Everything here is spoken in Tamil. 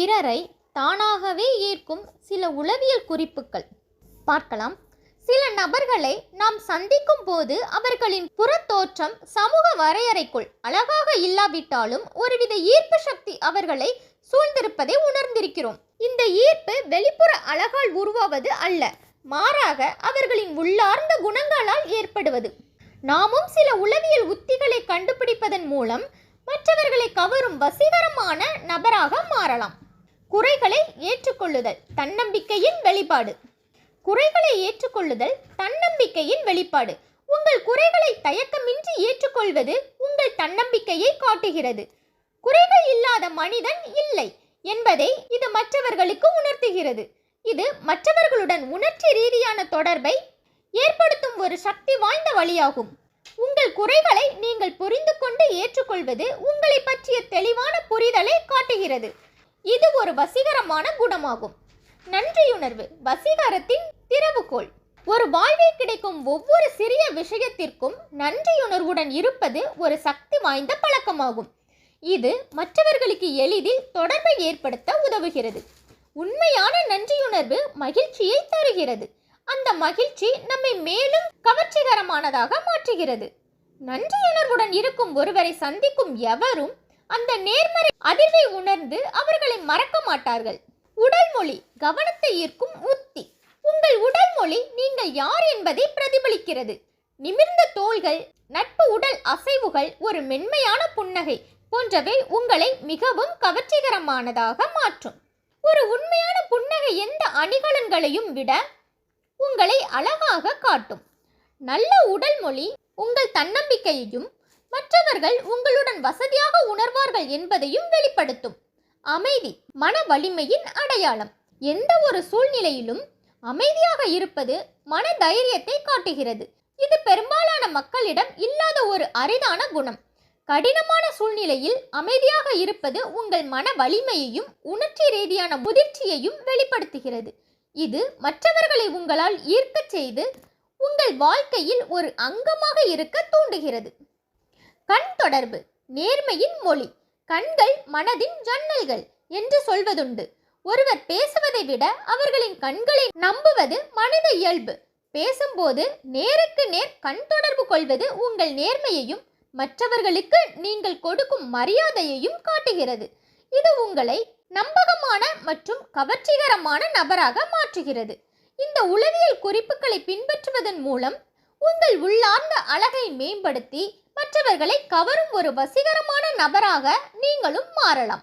பிறரை தானாகவே ஈர்க்கும் சில உளவியல் குறிப்புகள் பார்க்கலாம். சில நபர்களை நாம் சந்திக்கும் போது அவர்களின் புறத்தோற்றம் சமூக வரையறைக்குள் அழகாக இல்லாவிட்டாலும் ஒருவித ஈர்ப்பு சக்தி அவர்களை சூழ்ந்திருப்பதை உணர்ந்திருக்கிறோம். இந்த ஈர்ப்பு வெளிப்புற அழகால் உருவாவது அல்ல மாறாக அவர்களின் உள்ளார்ந்த குணங்களால் ஏற்படுவது. நாமும் சில உளவியல் உத்திகளை கண்டுபிடிப்பதன் மூலம் மற்றவர்களை கவரும் வசீகரமான நபராக மாறலாம். குறைகளை ஏற்றுக்கொள்ளுதல் தன்னம்பிக்கையின் வெளிப்பாடு. குறைகளை ஏற்றுக்கொள்ளுதல் தன்னம்பிக்கையின் வெளிப்பாடு. உங்கள் குறைகளை தயக்கமின்றி ஏற்றுக்கொள்வது உங்கள் தன்னம்பிக்கையை காட்டுகிறது. குறைகள் இல்லாத மனிதன் இல்லை என்பதை இது மற்றவர்களுக்கு உணர்த்துகிறது. இது மற்றவர்களுடன் உணர்ச்சி ரீதியான தொடர்பை ஏற்படுத்தும் ஒரு சக்தி வாய்ந்த வழியாகும். உங்கள் குறைகளை நீங்கள் புரிந்து கொண்டு ஏற்றுக்கொள்வது உங்களை பற்றிய தெளிவான புரிதலை காட்டுகிறது. இது ஒரு வசீகரமான குணமாகும். நன்றியுணர்வு வசீகரத்தின் திறவுகோள். ஒரு வாழ்வில் கிடைக்கும் ஒவ்வொரு சிறிய விஷயத்திற்கும் நன்றியுணர்வுடன் இருப்பது ஒரு சக்தி வாய்ந்த பழக்கமாகும். இது மற்றவர்களுக்கு எளிதில் தொடர்பை ஏற்படுத்த உதவுகிறது. உண்மையான நன்றியுணர்வு மகிழ்ச்சியை தருகிறது. அந்த மகிழ்ச்சி நம்மை மேலும் கவர்ச்சிகரமானதாக மாற்றுகிறது. நன்றியுணர்வுடன் இருக்கும் ஒருவரை சந்திக்கும் எவரும் அந்த நேர்மறை அதிர்வை உணர்ந்து மறக்க மாட்டார்கள். உடல் மொழி கவனத்தை ஈர்க்கும் உத்தி. உங்கள் உடல் மொழி நீங்கள் யார் என்பதை பிரதிபலிக்கிறது. நிமிர்ந்த தோள்கள் நட்பு உடல் அசைவுகள் ஒரு மென்மையான புன்னகை போன்றவை உங்களை மிகவும் கவர்ச்சிகரமானதாக மாற்றும். ஒரு உண்மையான புன்னகை எந்த அணிகலன்களையும் விட உங்களை அழகாக காட்டும். நல்ல உடல் மொழி உங்கள் தன்னம்பிக்கையையும் மற்றவர்கள் உங்களுடன் வசதியாக உணர்வார்கள் என்பதையும் வெளிப்படுத்தும். அமைதி மன வலிமையின் அடையாளம். எந்த ஒரு சூழ்நிலையிலும் அமைதியாக இருப்பது மன தைரியத்தை காட்டுகிறது. இது பெரும்பாலான மக்களிடம் இல்லாத ஒரு அரிதான குணம். கடினமான சூழ்நிலையில் அமைதியாக இருப்பது உங்கள் மன வலிமையையும் உணர்ச்சி ரீதியான முதிர்ச்சியையும் வெளிப்படுத்துகிறது. இது மற்றவர்களை உங்களால் ஈர்க்கச் செய்து உங்கள் வாழ்க்கையில் ஒரு அங்கமாக இருக்க தூண்டுகிறது. கண் தொடர்பு நேர்மையின் மொழி. கண்கள் மனதின் ஜன்னல்கள் என்று சொல்வதுண்டு. ஒருவர் பேசுவதை விட அவர்களின் கண்களை நம்புவது மனித இயல்பு. பேசும்போது நேருக்கு நேர் கண் தொடர்பு கொள்வது உங்கள் நேர்மையையும் மற்றவர்களுக்கு நீங்கள் கொடுக்கும் மரியாதையையும் காட்டுகிறது. இது உங்களை நம்பகமான மற்றும் கவர்ச்சிகரமான நபராக மாற்றுகிறது. இந்த உளவியல் குறிப்புகளை பின்பற்றுவதன் மூலம் உங்கள் உள்ளார்ந்த அழகை மேம்படுத்தி மற்றவர்களை கவரும் ஒரு வசீகரமான நபராக நீங்களும் மாறலாம்.